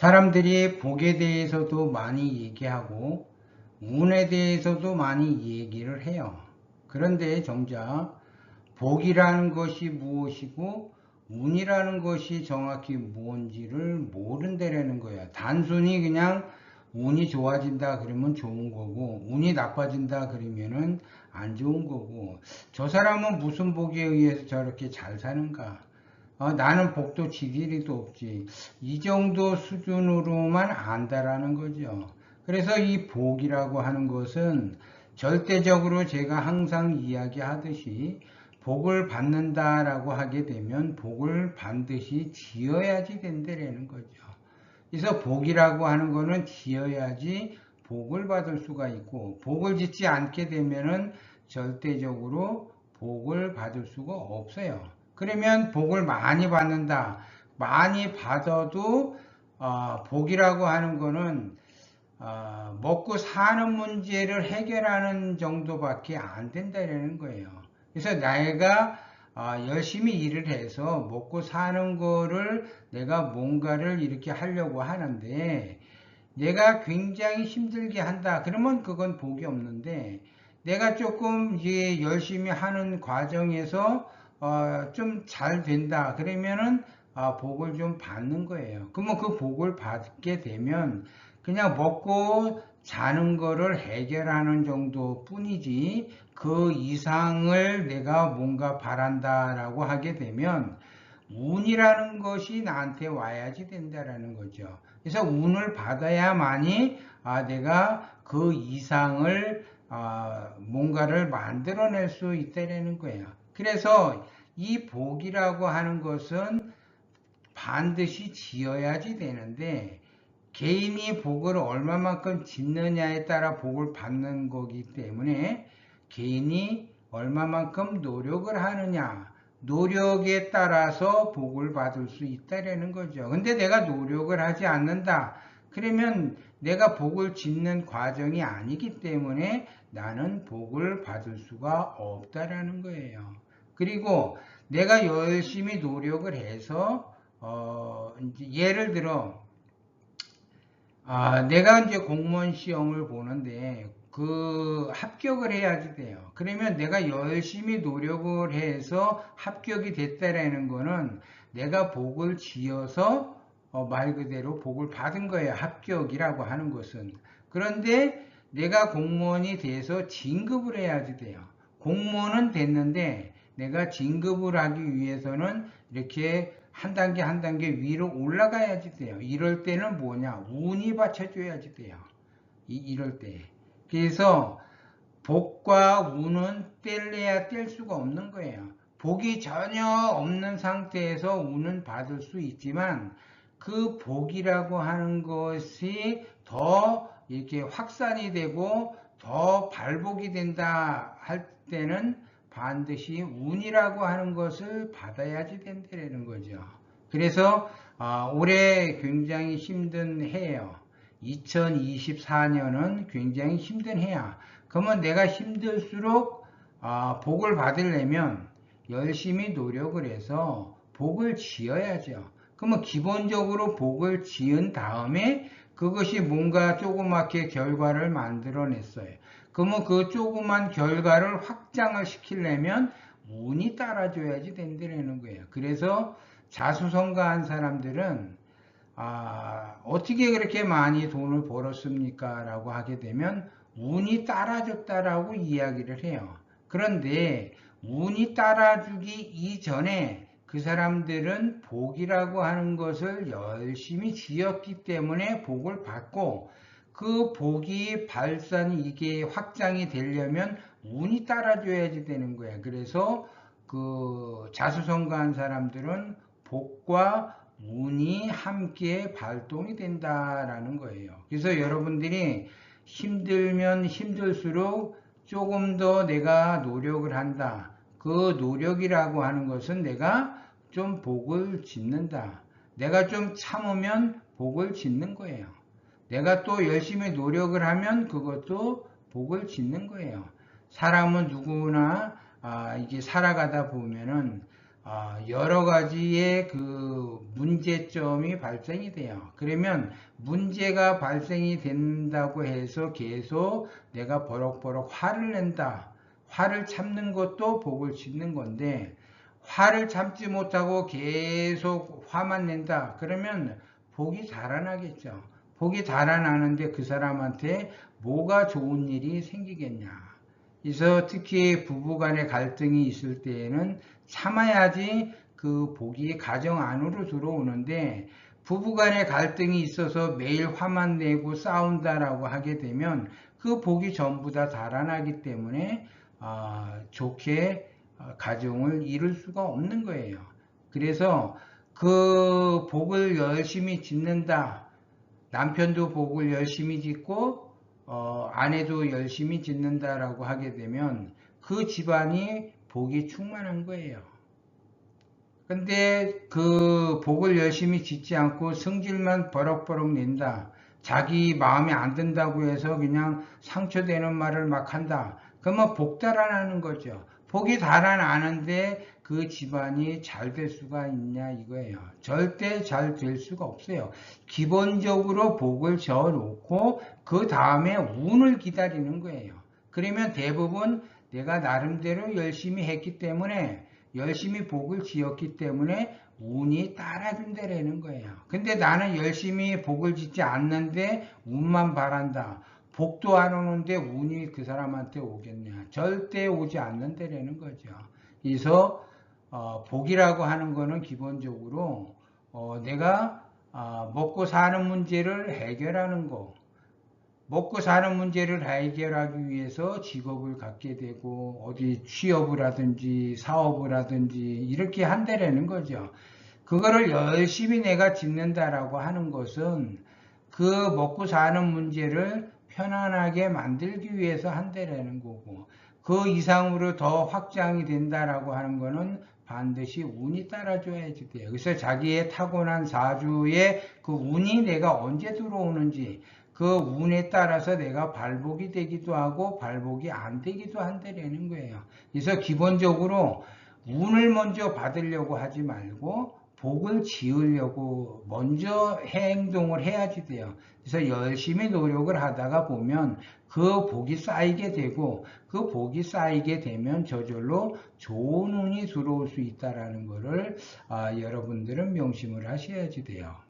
사람들이 복에 대해서도 많이 얘기하고 운에 대해서도 많이 얘기를 해요. 그런데 정작 복이라는 것이 무엇이고 운이라는 것이 정확히 뭔지를 모른다라는 거야. 단순히 그냥 운이 좋아진다 그러면 좋은 거고 운이 나빠진다 그러면은 안 좋은 거고 저 사람은 무슨 복에 의해서 저렇게 잘 사는가 어, 나는 복도 지길이도 없지. 이 정도 수준으로만 안다라는 거죠. 그래서 이 복이라고 하는 것은 절대적으로 제가 항상 이야기하듯이 복을 받는다라고 하게 되면 복을 반드시 지어야지 된다라는 거죠. 그래서 복이라고 하는 거는 지어야지 복을 받을 수가 있고 복을 짓지 않게 되면은 절대적으로 복을 받을 수가 없어요. 그러면 복을 많이 받는다. 많이 받아도 어, 복이라고 하는 거는 어, 먹고 사는 문제를 해결하는 정도밖에 안 된다는 거예요. 그래서 내가 아, 열심히 일을 해서 먹고 사는 거를 내가 뭔가를 이렇게 하려고 하는데 내가 굉장히 힘들게 한다. 그러면 그건 복이 없는데 내가 조금 이제 열심히 하는 과정에서 어, 좀 잘 된다. 그러면은 아, 복을 좀 받는 거예요. 그러면 그 복을 받게 되면 그냥 먹고 자는 거를 해결하는 정도 뿐이지 그 이상을 내가 뭔가 바란다라고 하게 되면 운이라는 것이 나한테 와야지 된다라는 거죠. 그래서 운을 받아야만이 아, 내가 그 이상을 아, 뭔가를 만들어낼 수 있다라는 거예요. 그래서 이 복이라고 하는 것은 반드시 지어야지 되는데 개인이 복을 얼마만큼 짓느냐에 따라 복을 받는 거기 때문에 개인이 얼마만큼 노력을 하느냐 노력에 따라서 복을 받을 수 있다라는 거죠. 근데 내가 노력을 하지 않는다. 그러면 내가 복을 짓는 과정이 아니기 때문에 나는 복을 받을 수가 없다라는 거예요. 그리고 내가 열심히 노력을 해서 어 예를 들어 아, 내가 이제 공무원 시험을 보는데 그 합격을 해야지 돼요. 그러면 내가 열심히 노력을 해서 합격이 됐다라는 거는 내가 복을 지어서 어, 말 그대로 복을 받은 거예요. 합격이라고 하는 것은. 그런데 내가 공무원이 돼서 진급을 해야지 돼요. 공무원은 됐는데 내가 진급을 하기 위해서는 이렇게 한 단계 한 단계 위로 올라가야지 돼요. 이럴 때는 뭐냐? 운이 받쳐줘야지 돼요. 이, 이럴 때. 그래서 복과 운은 뗄래야 뗄 수가 없는 거예요. 복이 전혀 없는 상태에서 운은 받을 수 있지만 그 복이라고 하는 것이 더 이렇게 확산이 되고 더 발복이 된다 할 때는 반드시 운이라고 하는 것을 받아야지 된다는 거죠. 그래서 아, 올해 굉장히 힘든 해예요. 2024년은 굉장히 힘든 해야. 그러면 내가 힘들수록 아, 복을 받으려면 열심히 노력을 해서 복을 지어야죠. 그러면 기본적으로 복을 지은 다음에 그것이 뭔가 조그맣게 결과를 만들어냈어요. 그러면 그 조그만 결과를 확장을 시키려면 운이 따라줘야지 된다는 거예요. 그래서 자수성가한 사람들은 아, 어떻게 그렇게 많이 돈을 벌었습니까? 라고 하게 되면 운이 따라줬다라고 이야기를 해요. 그런데 운이 따라주기 이전에 그 사람들은 복이라고 하는 것을 열심히 지었기 때문에 복을 받고 그 복이 발산이 이게 확장이 되려면 운이 따라줘야지 되는 거야. 그래서 그 자수성가한 사람들은 복과 운이 함께 발동이 된다라는 거예요. 그래서 여러분들이 힘들면 힘들수록 조금 더 내가 노력을 한다. 그 노력이라고 하는 것은 내가 좀 복을 짓는다. 내가 좀 참으면 복을 짓는 거예요. 내가 또 열심히 노력을 하면 그것도 복을 짓는 거예요. 사람은 누구나 아, 이게 살아가다 보면은 아, 여러 가지의 그 문제점이 발생이 돼요. 그러면 문제가 발생이 된다고 해서 계속 내가 버럭버럭 화를 낸다. 화를 참는 것도 복을 짓는 건데 화를 참지 못하고 계속 화만 낸다. 그러면 복이 달아나겠죠. 복이 달아나는데 그 사람한테 뭐가 좋은 일이 생기겠냐. 그래서 특히 부부간의 갈등이 있을 때에는 참아야지 그 복이 가정 안으로 들어오는데 부부간의 갈등이 있어서 매일 화만 내고 싸운다라고 하게 되면 그 복이 전부 다 달아나기 때문에 아, 좋게 가정을 이룰 수가 없는 거예요. 그래서 그 복을 열심히 짓는다. 남편도 복을 열심히 짓고 어, 아내도 열심히 짓는다라고 하게 되면 그 집안이 복이 충만한 거예요. 근데 그 복을 열심히 짓지 않고 성질만 버럭버럭 낸다. 자기 마음에 안 든다고 해서 그냥 상처되는 말을 막 한다. 그러면 복 달아나는 거죠. 복이 달아나는데 그 집안이 잘 될 수가 있냐 이거예요. 절대 잘 될 수가 없어요. 기본적으로 복을 저어 놓고 그 다음에 운을 기다리는 거예요. 그러면 대부분 내가 나름대로 열심히 했기 때문에 열심히 복을 지었기 때문에 운이 따라준다라는 거예요. 근데 나는 열심히 복을 짓지 않는데 운만 바란다. 복도 안 오는데 운이 그 사람한테 오겠냐. 절대 오지 않는다라는 거죠. 그래서 어, 복이라고 하는 거는 기본적으로 어, 내가 어, 먹고 사는 문제를 해결하는 거. 먹고 사는 문제를 해결하기 위해서 직업을 갖게 되고 어디 취업을 하든지 사업을 하든지 이렇게 한다라는 거죠. 그거를 열심히 내가 짓는다라고 하는 것은 그 먹고 사는 문제를 편안하게 만들기 위해서 한다라는 거고 그 이상으로 더 확장이 된다라고 하는 거는 반드시 운이 따라줘야지 돼요. 그래서 자기의 타고난 사주에 그 운이 내가 언제 들어오는지 그 운에 따라서 내가 발복이 되기도 하고 발복이 안 되기도 한다라는 거예요. 그래서 기본적으로 운을 먼저 받으려고 하지 말고 복을 지으려고 먼저 행동을 해야지 돼요. 그래서 열심히 노력을 하다가 보면 그 복이 쌓이게 되고 그 복이 쌓이게 되면 저절로 좋은 운이 들어올 수 있다라는 것을 아, 여러분들은 명심을 하셔야지 돼요.